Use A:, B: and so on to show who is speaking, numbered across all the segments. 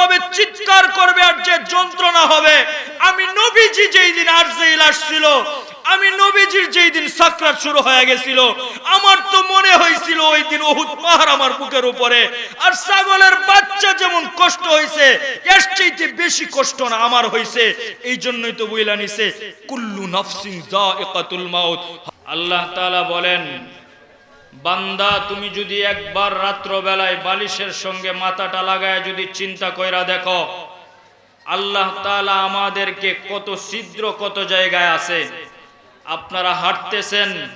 A: ভাবে চিৎকার করবে আর যে যন্ত্রণা হবে। আমি নবীজি যেই দিন আরজাইল আসছিল, আমি নবীজির যেই দিন সাকরাত শুরু হয়ে গেছিল, আমার তো মনে হয়েছিল ওই দিন ওহুদ পাহাড় আমার বুকের উপরে। আর ছাগলের বাচ্চা যেমন কষ্ট হয়েছে, এর চাইতে বেশি কষ্ট না আমার হয়েছে। এই জন্যই তো বইলা নিছে, কুল্লু নাফসিন যায়িকাতুল মাউত। আল্লাহ তাআলা বলেন বান্দা, তুমি যদি একবার রাত্রবেলায় বালিশের সঙ্গে মাথাটা লাগায় যদি চিন্তা কইরা দেখো, আল্লাহ তাআলা আমাদেরকে কত ছিদ্র, কত জায়গায় আছে। আপনারা হাঁটতেছেন,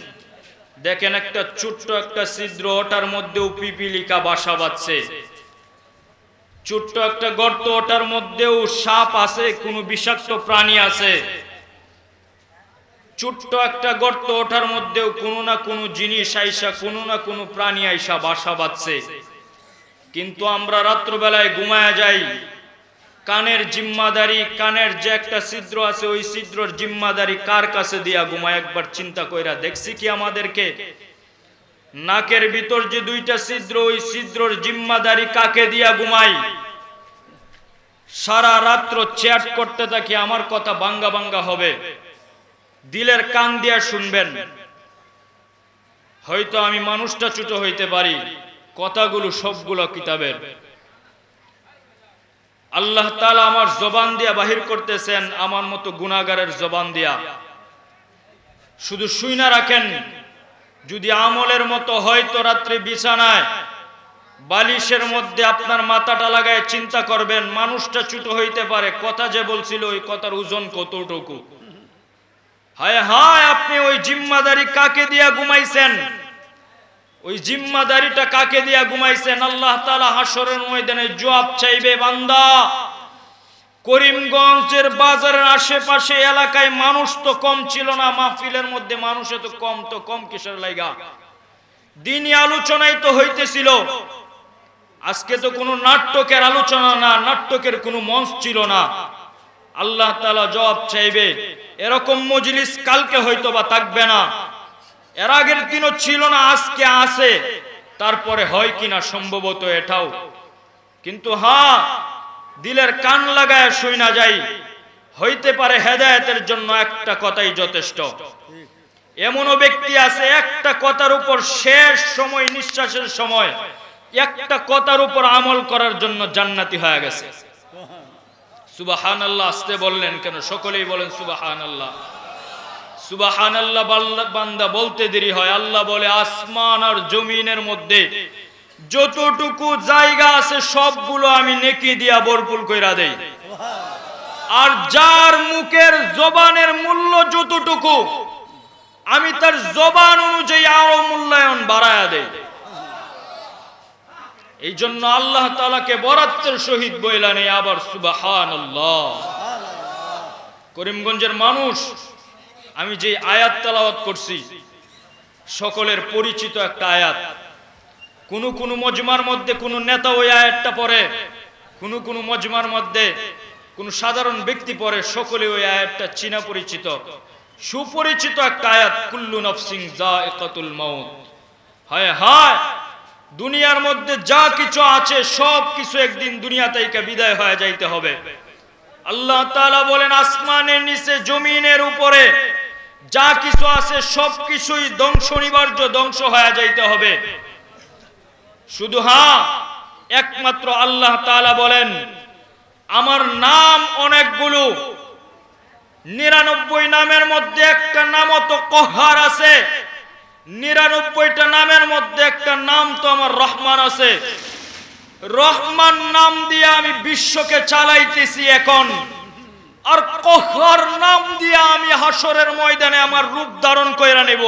A: দেখেন একটা ছোট্ট একটা ছিদ্র, ওটার মধ্যেও পিপিলিকা বাসা বাঁধছে। ছোট্ট একটা গর্ত, ওটার মধ্যেও সাপ আছে, কোনো বিষাক্ত প্রাণী আছে। ছোট্ট একটা গর্ত ওঠার মধ্যেও কোনো না কোনো জিনিস আইসা, কোনো না কোনো প্রাণী আইসা বাসা বাঁধছে। কিন্তু আমরা রাত্রবেলায় ঘুমায়া যাই। কানের জিম্মাদারি, কানের যে একটা ছিদ্র আছে, ওই ছিদ্রর জিম্মাদারি কার কাছে দিয়া ঘুমায় একবার চিন্তা কইরা দেখছি কি আমাদেরকে? নাকের ভিতর যে দুইটা ছিদ্র, ওই ছিদ্রর জিম্মাদারি কাকে দিয়া ঘুমাই সারা রাত্র চ্যাট করতে থাকি, আমার কথা বাঙ্গা বাঙ্গা হবে। দিলের কান দিয়া শুনবেন। হয়তো আমি মানুষটা ছোট হইতে পারি, কথাগুলো সবগুলো কিতাবের। আল্লাহ তাআলা আমার জবান দিয়া বাহির করতেছেন, আমার মতো গুনাহগারের জবান দিয়া। শুধু শুইনা রাখেন, যদি আমলের মতো হয়তো রাত্রে বিছানায়, বালিশের মধ্যে আপনার মাথাটা লাগায় চিন্তা করবেন, মানুষটা ছোট হইতে পারে, কথা যে বলছিল, ওই কথার ওজন কতটুকু? হায় হায়, আপনি ওই জিম্মাদারি কাকে দিয়া ঘুমাইছেন? ওই জিম্মাদারিটা কাকে দিয়া ঘুমাইছেন? আল্লাহ তাআলা হাসরের ময়দানে জবাব চাইবে, বান্দা। করিমগঞ্জের বাজারের আশেপাশে এলাকায় মানুষ তো কম ছিল না, মাহফিলের মধ্যে মানুষ তো কম তো কম কিসের লাইগা? দিনই আলোচনাই তো হইতেছিল। আজকে তো কোনো নাটকের আলোচনা না নাটকের কোনো মঞ্চ ছিল না। আল্লাহ তাআলা জবাব চাইবে এরকম মজলিস কালকে হয়তো বা থাকবে না। এর আগের দিনও ছিল না, আজকে আছে। তারপরে হয় কিনা সম্ভবত এটাও। কিন্তু হ্যাঁ দিলের কান লাগায় শুই না যাই। হইতে পারে হেদায়েতের জন্য একটা কথাই যথেষ্ট। এমনও ব্যক্তি আছে, একটা কথার উপর শেষ সময়, নিঃশ্বাসের সময়, একটা কথার উপর আমল করার জন্য জান্নাতি হয়ে গেছে। সুবাহান আল্লাহ আসতে বললেন কেন? সকলেই বলেন সুবাহান আল্লাহ সুবাহান আল্লাহ বান্দা বলতে দেরি হয়। আল্লাহ বলে, আসমান আর জমিনের মধ্যে যতটুকু জায়গা আছে সবগুলো আমি নেকি দিয়া বরপুল কইরা দেই। আর যার মুখের জবানের মূল্য যতটুকু, আমি তার জবান অনুযায়ী আরও মূল্যায়ন বাড়ায়া দেই। এই জন্য আল্লাহ তালাকে বরাত্মের সহিত বইলা নেই আবার সুবাহান করিমগঞ্জের মানুষ, আমি যে আয়াত তালাওয়াত করছি, সকলের পরিচিত একটা আয়াত। কোন কোন মজমার মধ্যে কোন নেতা ওই আয়াতটা পড়ে, কোন কোন মজমার মধ্যে কোন সাধারণ ব্যক্তি পড়ে, সকলে ওই আয়াতটা চীনা পরিচিত। সুপরিচিত একটা আয়াত, কুল্লু নফসিং যা একাতুল মাউত। হায় হায়! দুনিয়ার মধ্যে যা কিছু আছে, সব কিছু একদিন দুনিয়া থেকে বিদায় হয়ে যাইতে হবে। আল্লাহ তাআলা বলেন, আসমানের নিচে, জমিনের উপরে যা কিছু আছে, সব কিছুই ধ্বংস নিবার্য ধ্বংস হয়ে যাইতে হবে। শুধু হ্যাঁ একমাত্র আল্লাহ তাআলা বলেন, আমার নাম অনেকগুলো, নিরানব্বই নামের মধ্যে একটা নাম তো কহার আছে। নিরানব্বইটা নামের মধ্যে একটা নাম তো আমার রহমান আছে। রহমান নাম দিয়ে আমি বিশ্বকে চালাইতেছি এখন। আর কহার নাম দিয়ে আমি হাসরের ময়দানে আমার রূপ ধারণ কইরা নেব।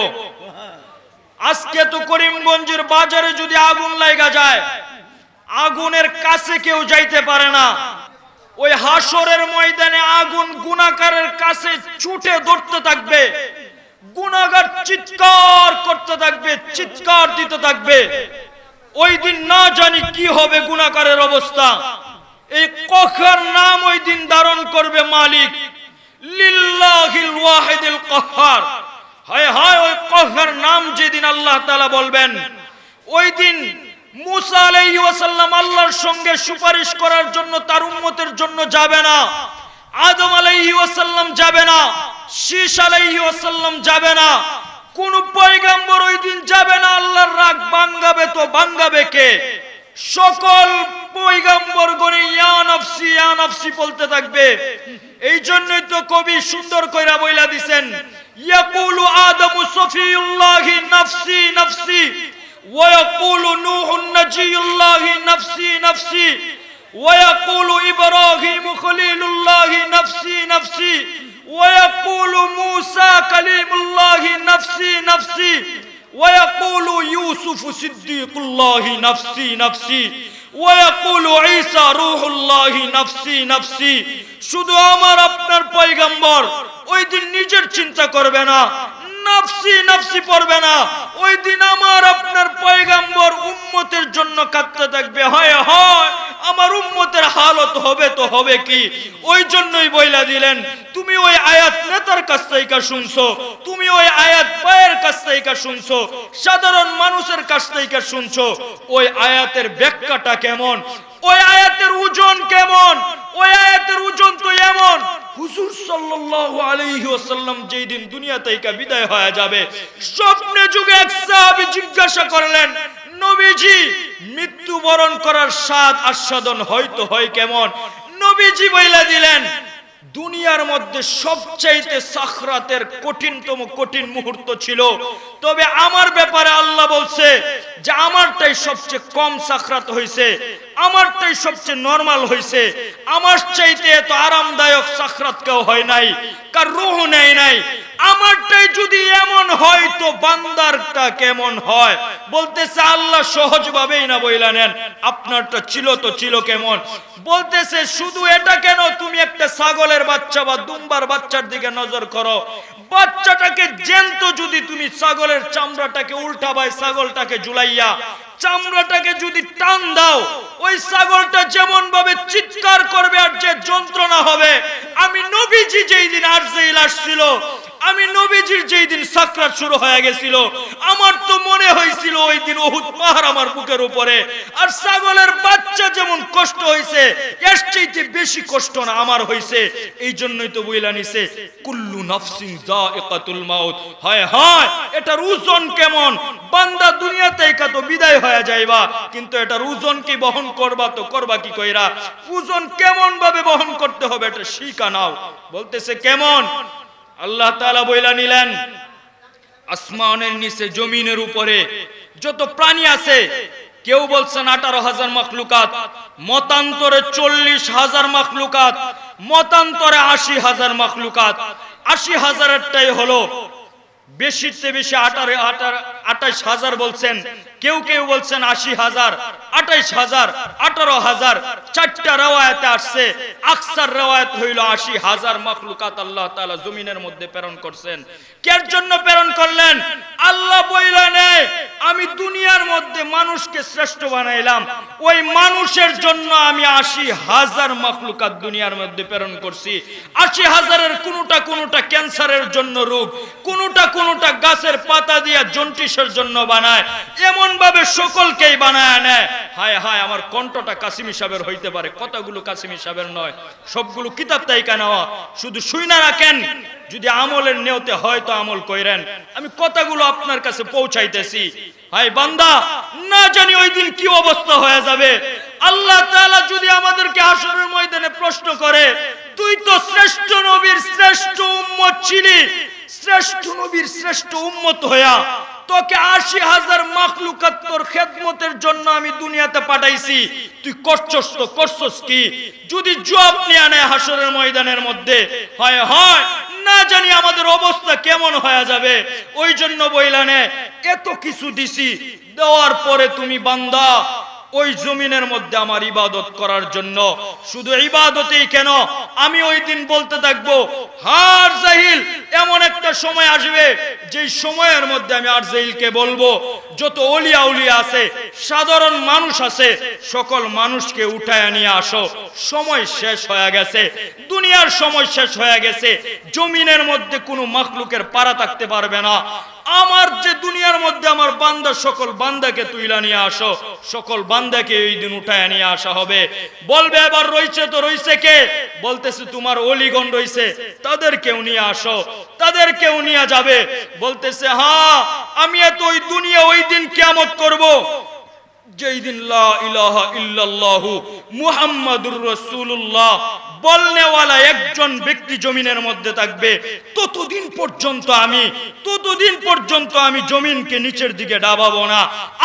A: আজকে তো করিমগঞ্জের বাজারে যদি আগুন লাগা যায়, আগুনের কাছে কেউ যাইতে পারে না। ওই হাসরের ময়দানে আগুন গুণাকারের কাছে ছুটে ধরতে থাকবে। গুণাগার চিৎকার করতে থাকবে, চিৎকার দিতে থাকবে। ওই দিন না জানি কি হবে গুণাকারের অবস্থা। এই কখার নাম ওই দিন ধারণ করবে মালিক। লিল্লাহিল ওয়াহিদুল কহার। হায় হায়, ওই কহার নাম যেদিন আল্লাহ তাআলা বলবেন, ওই দিন মুসা আলাইহি ওয়াসাল্লাম আল্লাহর সঙ্গে সুপারিশ করার জন্য তার উম্মতের জন্য যাবে না। আদম আলাইহি ওয়াসাল্লাম যাবে না, শীষ আলাইহি ওয়াসাল্লাম যাবে না, কোন পয়গাম্বর ওই দিন যাবে না, আল্লাহর রাগ বাঙ্গাবে তো বাঙ্গাবে কে? সকল পৈগম্বর গণে ইয়ানফসি ইয়ানফসি বলতে থাকবে। এই জন্যই তো কবি সুন্দর কইরা বইলা দিছেন, ইয়াকুলু আদমু সফিউল্লাহি নাফসি নাফসি ওয়া ইয়াকুলু নূহুন নাজিউল্লাহি নাফসি নাফসি। ويقول إبراهيم خليل الله نفسي نفسي ويقول موسى كليم الله نفسي نفسي ويقول يوسف صديق الله نفسي نفسي ويقول عيسى روح الله نفسي نفسي শুধু আমার আপনার পয়গম্বর ওই দিন নিজের চিন্তা করবে না নাফসি নাফসি পড়বে না। ওই দিন আমার আপনার পয়গাম্বর উম্মতের জন্য কাঁদতে থাকবে। হয় হয়, আমার উম্মতের হালত হবে তো হবে কি? ওই জন্যই বইলা দিলেন, তুমি ওই আয়াত নেতার কাছ থেকে শুনছো, তুমি ওই আয়াত পায়ের কাছ থেকে শুনছো, সাধারণ মানুষের কাছ থেকে শুনছো, ওই আয়াতের ব্যাখ্যাটা কেমন? ওই আয়াতের ওজন কেমন? ওই আয়াতের ওজন তো এমন। হুজুর সাল্লাল্লাহু আলাইহি ওয়াসাল্লাম যেই দিন দুনিয়া থেকে বিদায় হয়ে যাবে, স্বপ্নে যুগে এক সাহাবী জিজ্ঞাসা করলেন, নবীজি, মৃত্যুবরণ করার স্বাদ আস্বাদন হয়তো হয় কেমন? নবীজি বইলা দিলেন দুনিয়ার মধ্যে সবচাইতে সাখরাতের কঠিনতম কঠিন মুহূর্ত ছিল। তবে আমার ব্যাপারে আল্লাহ বলছে যে, আমারটাই সবচেয়ে কম সাখরাত হয়েছে আমারটাই সবচেয়ে নর্মাল হয়েছে আমার চাইতে এত আরামদায়ক সাখরাত কেউ হয় নাই, কার রুহ নেয় নাই আমারটাই যদি এমন হয় তো বান্দারটা কেমন হয়? বলতেছে, আল্লাহ সহজ ভাবেই না বইলা নেন। আপনারটা ছিল তো ছিল কেমন? বলতেছে, শুধু এটা কেন তুমি একটা ছাগলের বাচ্চা বা দুম্বার বাচ্চার দিকে নজর করো? বাচ্চাটাকে জ্যান্ত যদি তুমি ছাগলের চামড়াটাকে উল্টা উল্টাবাই ছাগলটাকে জুলাইয়া চামড়াটাকে যদি টান দাও, ওই ছাগলটা যেমন ভাবে চিৎকার করবে আর যে যন্ত্রণা হবে, আমি নবীজি যেই দিন আরজেইল আসছিল আমি নবীজির যেই দিন সাকরাত শুরু হয়ে গেছিল, আমার তো মনে হয়েছিল ওই দিন ওহুদ পাহাড় আমার বুকের উপরে। আর ছাগলের বাচ্চা যেমন কষ্ট হয়েছে, এর চাইতে বেশি কষ্ট না আমার হয়েছে। এই জন্যই তো বইলা নিছে, কুল্লু নাফসিন যায়িকাতুল মাউত। হয় হয়, এটার ওজন কেমন? বান্দা দুনিয়াতে একা তো বিদায় হয়ে যাইবা, কিন্তু এটার ওজন কি বহন করবা তো করবা কি কইরা? ওজন কেমন ভাবে বহন করতে হবে এটা শিখা নাও। বলতেছে, কেমন? আল্লাহ তালা বইলা নিলেন, আসমানের নিচে, জমিনের উপরে যত প্রাণী আছে, কেউ বলছেন আঠারো হাজার মখলুকাত, মতান্তরে চল্লিশ হাজার মখলুকাত, মতান্তরে আশি হাজার মখলুকাত। আশি হাজারেরটাই হলো বেশিতে বেশি আঠারো আঠাশ হাজার বলছেন, কেউ কেউ বলছেন আশি হাজার আঠাইশ হাজার, আঠারো হাজার, চারটা রেওয়ায়তে আসছে, আকসার রেওয়ায়ত হইল আশি হাজার মখলুকাত আল্লাহ তাআলা জমিনের মধ্যে প্রেরণ করছেন। কের জন্য প্রেরণ করলেন? আল্লাহ আমি দুনিয়ার মধ্যে মানুষকে শ্রেষ্ঠ বানাইলাম, ওই মানুষের জন্য আমি আশি হাজার মখলুকাত দুনিয়ার মধ্যে প্রেরণ করছি। আশি হাজারের কোনোটা কোনোটা ক্যান্সারের জন্য রোগ, কোনোটা কোনোটা গাছের পাতা দিয়া জন্টিসের জন্য বানায় এমন ভাবে সকলকেই বানায় নেয়। হায় হায়, আমার কণ্ঠটা কাসিম সাহেবের হইতে পারে, কতগুলো কাসিম সাহেবের নয়, সবগুলো কিতাব তাই কেন? শুধু শুই না রাখেন, যদি আমলের নেওতে হয় তো আমল কইরেন। আমি কথাগুলো আপনার কাছে পৌঁছাইতেছি। হায় বান্দা, না জানি ওই দিন কি অবস্থা হয়ে যাবে। আল্লাহ তাআলা যদি আমাদেরকে আসরের ময়দানে প্রশ্ন করে তুই তো শ্রেষ্ঠ নবীর শ্রেষ্ঠ উম্মত ছিলি। শ্রেষ্ঠ নবীর শ্রেষ্ঠ উম্মত হইয়া তোকে আশি হাজার মাখলুকাত তোর খেদমতের জন্য আমি দুনিয়াতে পাঠাইছি। তুই করছস তো করছস কি? যদি জবাব নিয়ে আনে হাসরের ময়দানের মধ্যে, হয় হয়, না জানি আমাদের অবস্থা কেমন হয়ে যাবে। ওই জন্য বইলানে এত কিছু দিছি, দেওয়ার পরে তুমি বান্দা ওই জমিনের মধ্যে আমার ইবাদত করার জন্য। শুধু ইবাদতেই কেন? আমি ওই দিন বলতে থাকব, হার জাহিল, এমন একটা সময় আসবে যেই সময়ের মধ্যে আমি আর জাহিলকে বলব। যত অলিয়া উলিয়া আছে, সাধারণ মানুষ আছে, সকল মানুষকে উঠায় নিয়ে আসো। সময় শেষ হয়ে গেছে, দুনিয়ার সময় শেষ হয়ে গেছে। জমিনের মধ্যে কোনো মাখলুকের পারা থাকতে পারবে না। আমার যে দুনিয়ার মধ্যে আমার বান্দা, সকল বান্দাকে তুইলা নিয়ে আসো। সকল বান্দাকে এই দিন উঠায় নিয়ে আসা হবে। বলবে, এবার রইছে তো রইছে কে? বলতেছে, তোমার অলিগণ রইছে তাদেরকেও নিয়ে আসো তাদের কেউ নিয়ে যাবে। বলতেছে হ্যাঁ আমি এত ওই দুনিয়া ওই দিন কেমত করব। যেই দিন মুহাম্মাদুর রাসূলুল্লাহ বলনেওয়ালা একজন ব্যক্তি জমিনের মধ্যে থাকবে, ততদিন পর্যন্ত আমি, ততদিন পর্যন্ত আমি জমিনকে নিচের দিকে ডাবাবো না,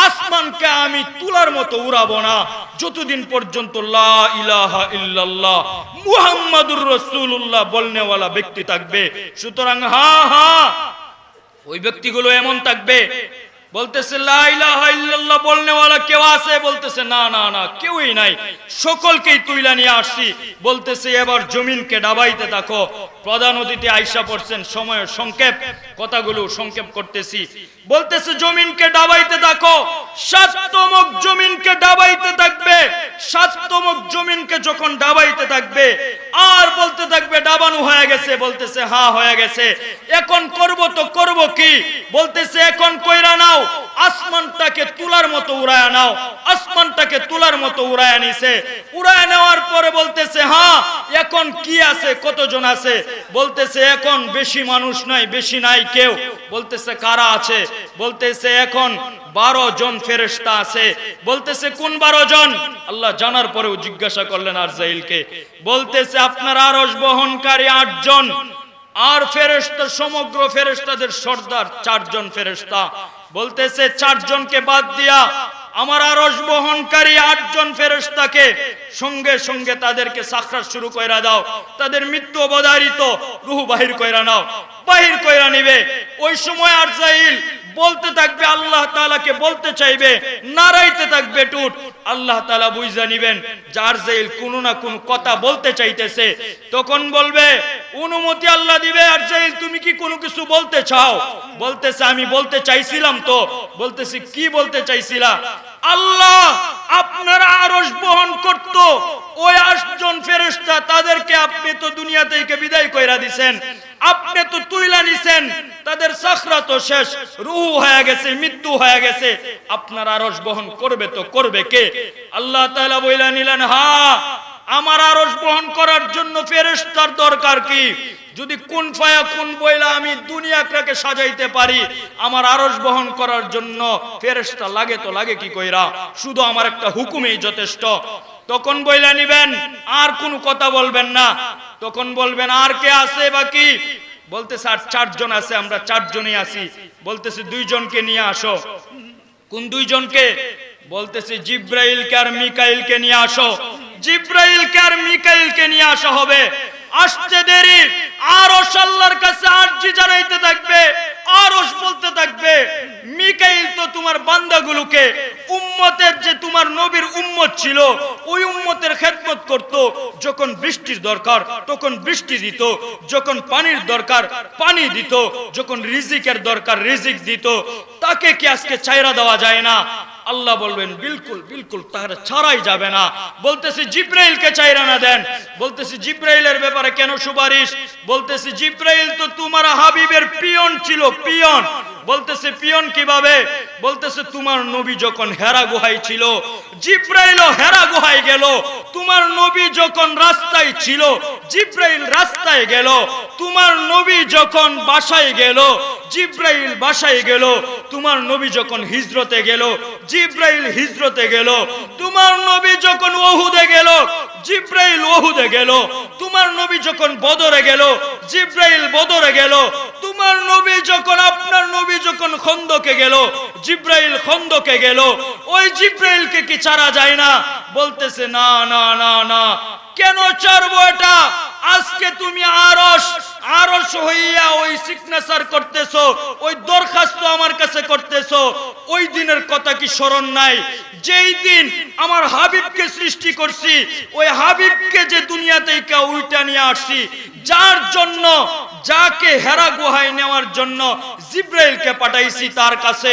A: আসমানকে আমি তুলার মতো উড়াবো না, যতদিন পর্যন্ত লা ইলাহা ইল্লাল্লাহ মুহাম্মাদুর রাসূলুল্লাহ বলনেওয়ালা ব্যক্তি থাকবে, সুতরাং হ্যাঁ হ্যাঁ ওই ব্যক্তিগুলো এমন থাকবে বলতেছে বলনেওয়ালা কেউ আছে? বলতেছে, না না না, কেউই নাই। সকলকেই তুইলা নিয়ে আসছি। বলতেছে, এবার জমিনকে ডাবাইতে থাকো। প্রধান অতিথি আইসা পড়ছেন সময়ের সংক্ষেপ কথাগুলো সংক্ষেপ করতেছি। বলতেছে, জমিনকে ডাবাইতে থাকো সাততমক জমিনকে ডাবাইতে থাকবে সাততমক জমিনকে যখন ডাবাইতে থাকবে, আর বলতে থাকবে, ডাবানো হয়ে গেছে। বলতেছে, হা, হয়ে গেছে। এখন করব তো করব কি? বলতেছে, এখন কইরা নাও, আসমানটাকে তুলার মতো উড়ায় নাও। আসমানটাকে তুলার মতো উড়ায় নিছে। উড়ায় নেওয়ার পরে বলতেছে হ্যাঁ এখন কি আছে? কতজন আছে? বলতেছে, এখন বেশি মানুষ নাই, বেশি নাই কেউ। বলতেছে, কারা আছে? বলতেছে, এখন বারো জন ফেরেস্তা আছে। বলতেছে, কোন বারো জন? আল্লাহ জানার পরেও জিজ্ঞাসা করলেন, আর জাইলকে বলতেছে, আপনার আরস বহনকারী আটজন আর ফেরেস্তা সমগ্র ফেরেস্তাদের সর্দার চারজন ফেরেস্তা বলতেছে, চারজনকে বাদ দিয়া আমার আরস বহনকারী আটজন ফেরস্তাকে সঙ্গে সঙ্গে তাদেরকে সাক্ষাৎ শুরু কইরা দাও। তাদের মৃত্যু অবধারিত। রুহু বাহির কইরা নাও। বাহির কইরা নিবে। ওই সময় আরজাইল বলতে থাকবে, আল্লাহ তাআলাকে বলতে চাইবে, নাড়াইতে থাকবে টুট আল্লাহ তাআলা বুঝে নিবেন, যার জাইল কোনো না কোনো কথা বলতে চাইতেছে, তখন বলবে, অনুমতি আল্লাহ দিবে, আর জাইল তুমি কি কোনো কিছু বলতে চাও? বলতেছে, আমি বলতে চাইছিলাম তো। বলতেছি, কি বলতে চাইছিলা? আল্লাহ আপনারা আরশ বহন করত, ওই আটজন ফেরেশতা তাদেরকে আপনি তো দুনিয়া থেকে বিদায় কইরা দিছেন। আপনি তো তুইলা নিছেন, তাদের সাখরা তো শেষ, রুহু হয়ে গেছে, মৃত্যু হয়ে গেছে। আপনার আরশ বহন করবে তো করবে কে? আল্লাহ তাআলা বইলা নিলেন হ্যাঁ আমার আরশ বহন করার জন্য ফেরেশতার দরকার কি? যদি কোন ফায়া, কোন বইলা আমি দুনিয়াটাকে সাজাইতে পারি, আমার আরশ বহন করার জন্য ফেরেশতা লাগে তো লাগে কি কইরা? শুধু আমার একটা হুকুমেই যথেষ্ট। তখন বইলা নিবেন, আর কোনো কথা বলবেন না। তখন বলবেন, আর কে আছে বাকি বলতেছে আর চারজন আছে, আমরা চারজনই আছি। বলতেছে, দুইজনকে নিয়ে আসো। কোন দুইজনকে? বলতেছে, জিব্রাইলকে আর মিকাইলকে নিয়ে আসো। জিব্রাইলকে আর মিকাইলকে নিয়ে আসা হবে। আসতে দেরি। আর আল্লাহর কাছে আরজি জানাইতে থাকবে। আরশ বলতে থাকবে। মিকাইল তো তোমার বান্দাগুলোকে, উম্মতের যে তোমার নবীর উম্মত ছিল, ওই উম্মতের খেদমত করত। যখন বৃষ্টির দরকার, তখন বৃষ্টি দিত। যখন পানির দরকার, পানি দিত। যখন রিজিকের দরকার, রিজিক দিত। তাকে কি আজকে চাইরা দেওয়া যায় না? আল্লাহ বলবেন, বিলকুল বিলকুল তার ছাড়াই যাবে না। বলতেছি, জিব্রাইলকে চাইরা না দেন। বলতেছি, জিব্রাইলের ব্যাপারে কেন সুপারিশ? বলতেছি, জিব্রাইল তো তোমার হাবিবের পিয়ন ছিল, পিয়ন। বলতেছে, পিয়ন কীভাবে? বলতেছে, তোমার নবী যখন হেরা গুহায় ছিল, জিব্রাইলও হেরা গুহায় গেল। তোমার নবী যখন রাস্তায় ছিল, জিব্রাইল রাস্তায় গেল। তোমার নবী যখন বাসায় গেল, জিব্রাইল বাসায় গেল। তোমার নবী যখন হিজরতে গেল, জিব্রাইল হিজরতে গেল। তোমার নবী যখন ওহুদে গেল, জিব্রাইল ওহুদে গেল। তোমার নবী যখন বদরে গেল, জিব্রাইল বদরে গেল। তোমার নবী যখন আপনার নবী যখন খন্দকে গেল, জিব্রাইল খন্দকে গেল, ওই জিব্রাইলকে কি ছাড়া যায় না? বলতেছে, না না না না। কেন চারবো এটা? আজকে তুমি আরস আরস হইয়া ওই সিগনেচার করতেছো, ওই দরখাস্ত আমার কাছে করতেছো, ওই দিনের কথা কি স্মরণ নাই? যেই দিন আমার হাবিবকে সৃষ্টি করছি, ওই হাবিবকে যে দুনিয়া থেকে উল্টা নিয়ে আসছি, যার জন্য, যাকে হেরা গুহায় নেওয়ার জন্য জিব্রাইলকে পাঠাইছি তার কাছে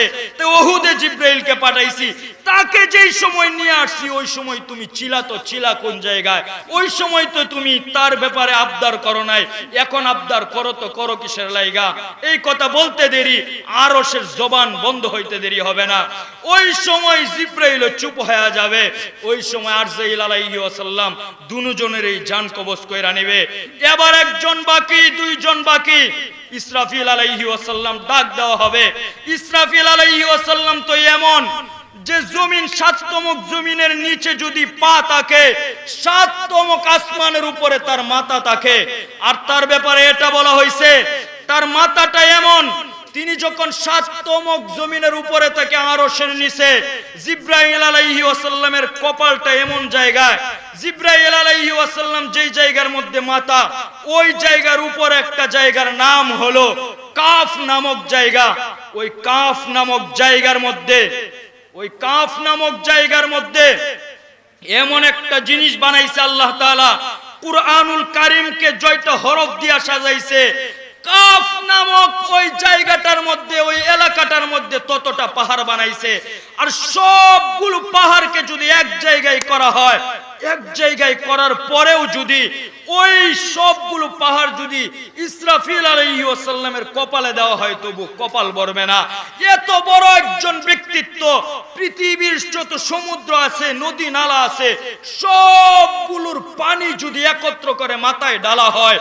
A: ওহুদে জিব্রাইলকে পাঠাইছি তাকে যেই সময় নিয়ে আসছি, ওই সময় তুমি চিলা তো চিলা কোন জায়গায়? ওই সময় তো তুমি তার ব্যাপারে আবদার করো নাই। এখন আবদার করো তো করো কিসের লাইগা? এই কথা বলতে দেরি আরও সে জবান বন্ধ হইতে দেরি হবে না। ওই সময় জিব্রাইল চুপ হয়ে যাবে। ওই সময় আরজাইল আলাইহি ওয়াসাল্লাম দুজনের এই জান কবজ কইরা নেবে। এবার একজন বাকি, দুইজন বাকি। ইসরাফিল আলাইহি ওয়াসাল্লাম ডাক দেওয়া হবে। ইসরাফিল আলাইহি ওয়াসাল্লাম তো এমন যে জমিন সাততমক জমিনের নিচে যদি পা থাকে সাততমক আসমানের উপরে তার মাথা থাকে। আর তার ব্যাপারে এটা বলা হয়েছে, তার মাথাটা এমন, তিনি যখন সাততমক জমিনের উপরে থাকে আরশের নিচে, জিব্রাইল আলাইহি ওয়াসাল্লামের কপালটা এমন জায়গায়, জিব্রাইল আলাইহি ওয়াসাল্লাম যেই জায়গার মধ্যে মাথা, ওই জায়গার উপর একটা জায়গার নাম হলো কাফ নামক জায়গা। ওই কাফ নামক জায়গার মধ্যে ওই কাফ নামক জায়গার মধ্যে এমন একটা জিনিস বানাইছে আল্লাহ তাআলা। কুরআনুল কারীমকে জয়টা হরফ দিয়া সাজাইছে। কাফ নামক ওই জায়গাটার মধ্যে, ওই এলাকাটার মধ্যে ততটা পাহাড় বানাইছে। আর সবগুলো পাহাড়কে যদি এক জায়গায় করা হয়, এক জায়গায় করার পরেও যদি ওই সবগুলো পাহাড় যদি ইসরাফিল আলাইহি ওয়াসাল্লামের কপালে দেওয়া হয়, তবু কপাল বড়বে না। এত বড় একজন ব্যক্তিত্ব, পৃথিবীর যত সমুদ্র আছে, নদী নালা আছে, সবগুলোর পানি যদি একত্র করে মাথায় ডালা হয়